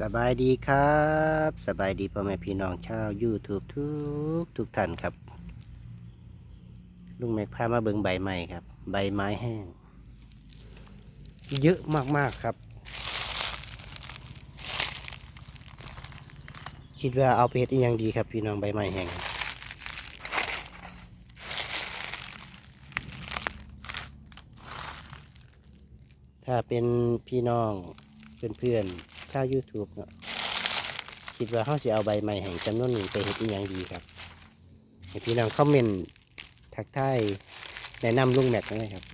สบายดีครับ สบายดีพ่อแม่พี่น้องชาว YouTube ทุกทุกท่านครับ ลุงแม็กพามาเบิงใบใหม่ครับ ใบไม้แห้ง เยอะมากๆครับ คิดว่าเอาไปเฮ็ดอีหยังดีครับ พี่น้องใบไม้แห้งถ้าเป็นพี่น้องเพื่อนๆ ชาว YouTube เนาะคิดว่าเขาสิเอาใบไม้แห่งจำนวนหนึ่งไปเฮ็ดอีหยังดีครับให้พี่น้องคอมเมนต์ทักทายแนะนำลุงแม็กซ์นะครับ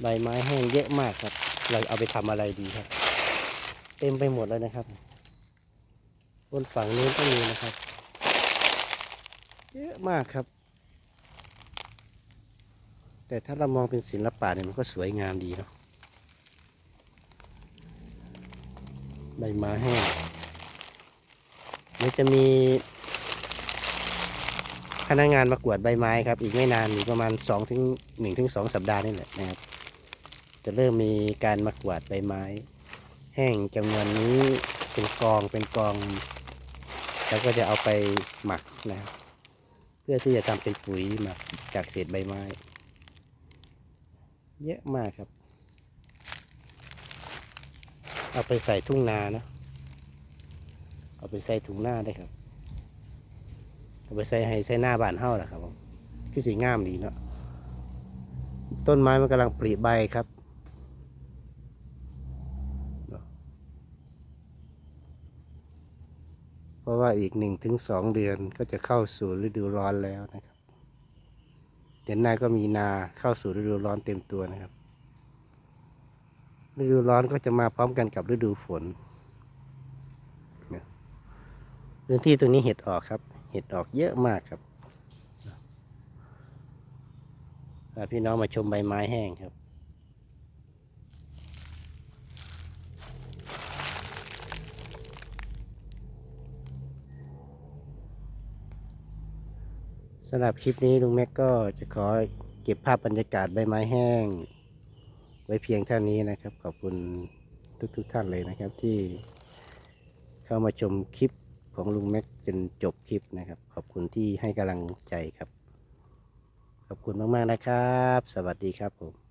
ใบไม้แห้งเยอะมากครับ เราเอาไปทำอะไรดีครับ เต็มไปหมดเลยนะครับบนฝั่งนู้นก็มีนะครับ เยอะมากครับ แต่ถ้าเรามองเป็นศิลปะเนี่ยมันก็สวยงามดีเนาะ ใบไม้แห้งมันจะมีพนักงานมากวดใบไม้ครับ อีกไม่นานอีกประมาณสองถึงหนึ่งถึงสองสัปดาห์นี่แหละนะครับ จะเริ่มมีการมากวดใบไม้ แห้งจำนวนนี้เป็นกองเป็นกอง แล้วก็จะเอาไปหมักนะครับ เพื่อที่จะทำเป็นปุ๋ยหมักจากเศษใบไม้ เยอะมากครับ เอาไปใส่ทุ่งนานะ เอาไปใส่ถุงหน้าได้ครับ เอาไปใส่ให้ใส่หน้าบ้านเฮ้าแหละครับผมคือสีงามดีเนาะ ต้นไม้มันกำลังปริใบครับเพราะว่าอีกหนึ่งถึงสองเดือนก็จะเข้าสู่ฤดูร้อนแล้วนะครับ เดือนหน้าก็มีนาเข้าสู่ฤดูร้อนเต็มตัวนะครับ ฤดูร้อนก็จะมาพร้อมกันกับฤดูฝนพื้นที่ตรงนี้เห็ดออกครับ เห็ดออกเยอะมากครับพี่น้องมาชมใบไม้แห้งครับ สำหรับคลิปนี้ลุงแม็กก็จะขอเก็บภาพบรรยากาศใบไม้แห้ง ไว้เพียงเท่านี้นะครับ ขอบคุณทุกๆทท่านเลยนะครับที่เข้ามาชมคลิปของลุงแม็กจนจบคลิปนะครับ ขอบคุณที่ให้กำลังใจครับ ขอบคุณมากๆนะครับ สวัสดีครับผม